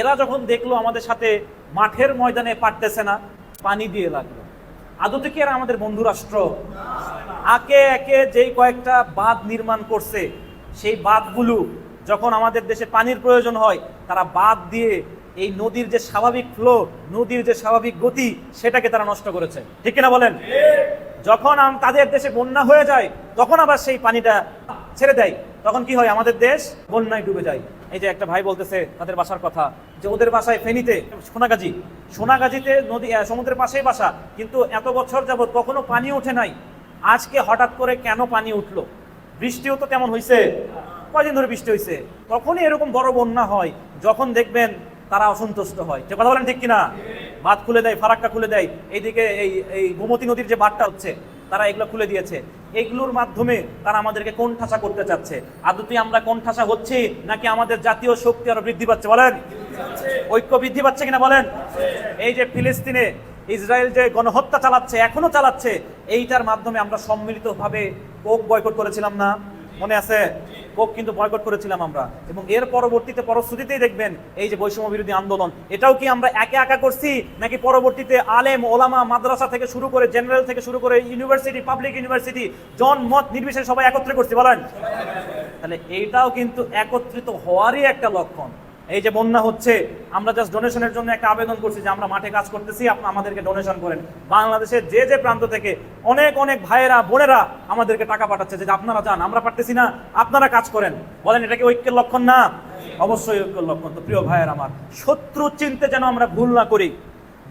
এরা যখন দেখল আমাদের সাথে মাঠের ময়দানে পারতেছে না, পানি দিয়ে লাগল। আদতে কি এরা আমাদের বন্ধু রাষ্ট্র? আকে একে যেই কয়েকটা বাঁধ নির্মাণ করছে, সেই বাঁধগুলো যখন আমাদের দেশে পানির প্রয়োজন হয়, তারা বাঁধ দিয়ে এই নদীর যে স্বাভাবিক ফ্লো নদীর যে স্বাভাবিক গতি, সেটাকে তারা নষ্ট করেছে। ঠিক কিনা বলেন? যখন তাদের দেশে বন্যা হয়ে যায়, তখন আবার সেই পানিটা ছেড়ে দেয়। তখন কি হয়? আমাদের দেশ বন্যায় ডুবে যায়। এই যে একটা ভাই বলতেছে তাদের বাসার কথা, যে ওদের বাসায় ফেনীতে, সোনাগাজী, সোনাগাজীতে নদী সমুদ্রের পাশেই বাসা, কিন্তু এত বছর যাবৎ কখনো পানি ওঠে নাই। আজকে হঠাৎ করে কেন পানি উঠল? বৃষ্টিও তো তেমন হয়েছে কয়দিন ধরে বৃষ্টি হয়েছে তখনই এরকম বড় বন্যা হয়, যখন দেখবেন তারা অসন্তুষ্ট হয়। যে কথা বলেন ঠিক কিনা? বাঁধ খুলে দেয়, ফারাক্কা খুলে দেয়। এইদিকে এই এই গোমতী নদীর যে বাঁধটা হচ্ছে তারা এগুলো খুলে দিয়েছে। এগুলোর মাধ্যমে তারা আমাদেরকে কোন ঠাসা করতে চাচ্ছে। আদতি আমরা কোন ঠাসা হচ্ছি নাকি আমাদের জাতীয় শক্তি আরও বৃদ্ধি পাচ্ছে বলেন? ঐক্য বৃদ্ধি পাচ্ছে কিনা বলেন? এই যে ফিলিস্তিনে ইসরায়েল যে গণহত্যা চালাচ্ছে, এখনও চালাচ্ছে, এইটার মাধ্যমে আমরা সম্মিলিতভাবে কোক বয়কট করেছিলাম না? মনে আছে? কোক কিন্তু বয়কট করেছিলাম আমরা। এবং এর পরবর্তীতে পরশ্রুতিতেই দেখবেন এই যে বৈষম্য বিরোধী আন্দোলন। এটাও কি আমরা একে একা করছি? নাকি পরবর্তীতে আলেম, ওলামা, মাদ্রাসা থেকে শুরু করে জেনারেল থেকে শুরু করে ইউনিভার্সিটি, পাবলিক ইউনিভার্সিটি, জন, মত, নির্বিশেষে সবাই একত্রে করছি, বলেন? তাহলে এইটাও কিন্তু একত্রিত হওয়ারই একটা লক্ষণ। এই যে বন্যা হচ্ছে, আমরা জাস্ট ডোনেশনের জন্য একটা আবেদন করছি যে আমরা মাঠে কাজ করতেছি, আপনি আমাদেরকে ডোনেশন করেন। বাংলাদেশের যে যে প্রান্ত থেকে অনেক অনেক ভাইয়েরা, বোনেরা আমাদেরকে টাকা পাঠাচ্ছে, যে আপনারা যান, আমরা পারতেছি না, আপনারা কাজ করেন। বলেন, এটা কি ঐক্যের লক্ষণ না? অবশ্যই ঐক্যের লক্ষণ। তো প্রিয় ভাইয়ের আমার, শত্রু চিনতে যেন আমরা ভুল না করি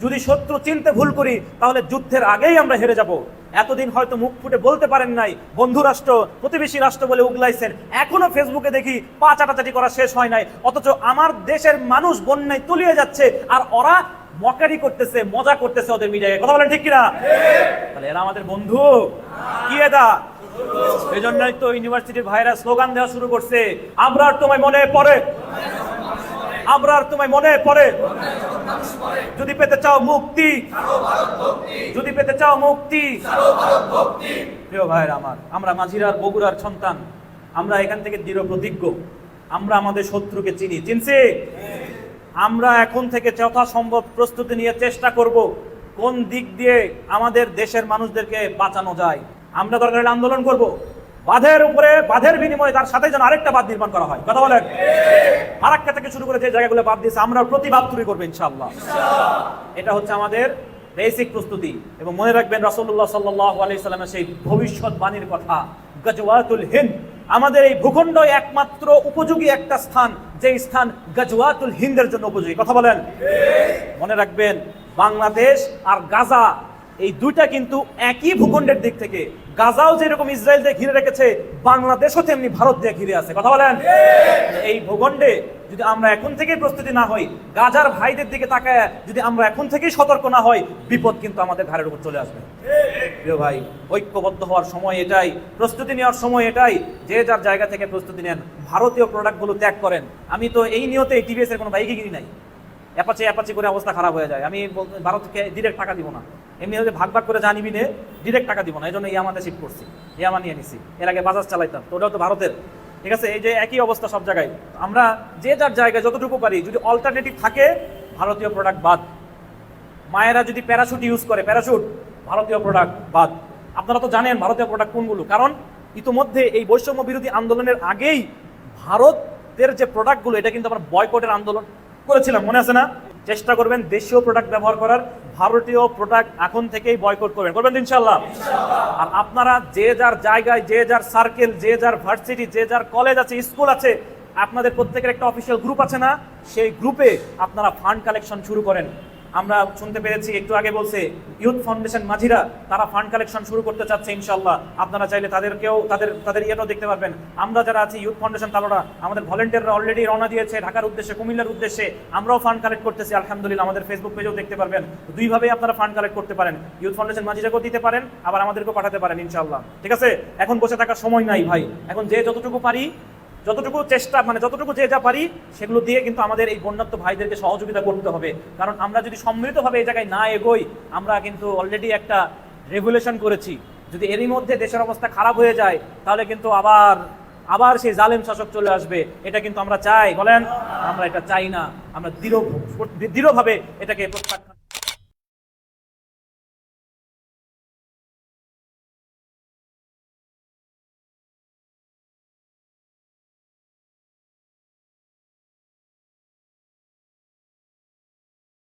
যদি শত্রু চিনতে ভুল করি, তাহলে যুদ্ধের আগেই আমরা হেরে যাব। এতদিন হয়তো মুখ ফুটে বলতে পারেন নাই, বন্ধু রাষ্ট্র, প্রতিবেশী রাষ্ট্র বলে উগলাইছেন। এখনও ফেসবুকে দেখি পা চাটাচাটি করা শেষ হয় নাই, অথচ আমার দেশের মানুষ বন্যায় তলিয়ে যাচ্ছে, আর ওরা মকারি করতেছে, মজা করতেছে ওদের মিডিয়ায়। কথা বলেন ঠিক কিনা? তাহলে এরা আমাদের বন্ধু। কি এটা এই জন্যই তো ইউনিভার্সিটির ভাইরা স্লোগান দেওয়া শুরু করছে আমরা আর তোমায় মনে পড়ে। আমরা আর তোমায় মনে পড়ে। যদি পেতে চাও মুক্তি। যদি পেতে চাও মুক্তি। প্রিয় ভাইয়ের আমার আমরা মাঝিরার বগুড়ার সন্তান। আমরা এখান থেকে দৃঢ় প্রতিজ্ঞ। আমরা আমাদের শত্রুকে চিনি। চিনছি? আমরা এখন থেকে যথাসম্ভব প্রস্তুতি নিয়ে চেষ্টা করব কোন দিক দিয়ে আমাদের দেশের মানুষদেরকে বাঁচানো যায়। আমরা দরকার আন্দোলন করব। বাঁধের উপরে, বাঁধের বিনিময়ে তার সাথে যেন আরেকটা বাঁধ নির্মাণ করা হয়। কথা বলেন? ফারাক্কা থেকে শুরু করে যে জায়গাগুলো বাদ দিয়েছে, আমরা প্রতিবাদ তৈরি করব, ইনশাআল্লাহ। এটা হচ্ছে আমাদের বেসিক প্রস্তুতি। এবং মনে রাখবেন, রাসূলুল্লাহ সাল্লাল্লাহু আলাইহি সাল্লামের সেই ভবিষ্যৎবাণীর কথা, গজওয়াতুল হিন্দ। আমাদের এই ভূখণ্ড একমাত্র উপযোগী একটা স্থান, যে স্থান গজওয়াতুল হিন্দের জন্য উপযোগী। কথা বলেন? মনে রাখবেন, বাংলাদেশ আর গাজা এই দুইটা কিন্তু একই ভূখণ্ডের দিক থেকে। গাজাও যেরকম ইসরায়েল দিয়ে ঘিরে রেখেছে, বাংলাদেশও তেমনি ভারত দিয়ে ঘিরে আছে। কথা বলেন? এই ভূখণ্ডে যদি আমরা এখন থেকেই প্রস্তুতি না হই, গাজার ভাইদের দিকে তাকায় যদি আমরা এখন থেকেই সতর্ক না হই, বিপদ কিন্তু আমাদের ঘাড়ের উপর চলে আসবে। প্রিয় ভাই, ঐক্যবদ্ধ হওয়ার সময় এটাই, প্রস্তুতি নেওয়ার সময় এটাই। যে যার জায়গা থেকে প্রস্তুতি নেন, ভারতীয় প্রোডাক্টগুলো ত্যাগ করেন। আমি তো এই নিয়তে টিভিএস এর কোনো বাইকে কিনি নাই। অ্যাপাচি অ্যাপাচি করে অবস্থা খারাপ হয়ে যায়। আমি ভারতকে ডিরেক্ট টাকা দিব না। এমনি হলে ভাগ ভাগ করে জানিবি নে ডিরেক্ট টাকা দিব না এই জন্য ইয়ামাতে শিফট করছি। ইয়ামা নিয়ে নিছি, এর আগে বাজাজ চালাইতাম, তো ওটাও তো ভারতের। ঠিক আছে, এই যে একই অবস্থা সব জায়গায়। আমরা যে যার জায়গায় যতটুকু পারি, যদি অল্টারনেটিভ থাকে, ভারতীয় প্রোডাক্ট বাদ। মায়েরা যদি প্যারাশুট ইউজ করে প্যারাশুট ভারতীয় প্রোডাক্ট বাদ। আপনারা তো জানেন ভারতীয় প্রোডাক্ট কোনগুলো, কারণ ইতোমধ্যে এই বৈষম্য বিরোধী আন্দোলনের আগেই ভারতের যে প্রোডাক্টগুলো এটা কিন্তু আমরা বয়কটের আন্দোলন করেছিলাম, মনে আছে না? চেষ্টা করবেন দেশীয় প্রোডাক্ট ব্যবহার করার ভারতীয় প্রোডাক্ট এখন থেকেই বয়কট করবেন। করবেন ইনশাল্লাহ আর আপনারা যে যার জায়গায় যে যার সার্কেল যে যার ভার্সিটি যে যার কলেজ আছে স্কুল আছে আপনাদের প্রত্যেকের একটা অফিসিয়াল গ্রুপ আছে না? সেই গ্রুপে আপনারা ফান্ড কালেকশন শুরু করেন। আমরা শুনতে পেরেছি, একটু আগে বলছে, ইউথ ফাউন্ডেশন মাঝিরা, তারা ফান্ড কালেকশন শুরু করতে চাচ্ছে ইনশাল্লাহ আপনারা চাইলে তাদেরকেও, তাদের তাদের ইয়েটাও দেখতে পারবেন। আমরা যারা আছি, ইউথ ফাউন্ডেশন তালোরা আমাদের ভলেন্টিয়াররা অলরেডি রওনা দিয়েছে ঢাকার উদ্দেশ্যে, কুমিল্লার উদ্দেশ্যে। আমরাও ফান্ড কালেক্ট করতেছি, আলহামদুলিল্লাহ, আমাদের ফেসবুক পেজেও দেখতে পারবেন। দুইভাবেই আপনারা ফান্ড কালেক্ট করতে পারেন। ইউথ ফাউন্ডেশন মাঝিরাকেও দিতে পারেন, আবার আমাদেরকেও পাঠাতে পারেন ইনশাল্লাহ ঠিক আছে? এখন বসে থাকার সময় নাই ভাই। এখন যে যতটুকু পারি যতটুকু চেষ্টা মানে যতটুকু যে যা পারি, সেগুলো দিয়ে কিন্তু আমাদের এই বন্যাত্ম ভাইদেরকে সহযোগিতা করতে হবে। কারণ আমরা যদি সম্মিলিতভাবে এই জায়গায় না এগোই, আমরা কিন্তু অলরেডি একটা রেগুলেশন করেছি। যদি এরই মধ্যে দেশের অবস্থা খারাপ হয়ে যায়, তাহলে কিন্তু আবার আবার সেই জালেম শাসক চলে আসবে। এটা কিন্তু আমরা চাই, বলেন। আমরা এটা চাই না। আমরা দৃঢ়, দৃঢ়ভাবে এটাকে প্রত্যাখ্যান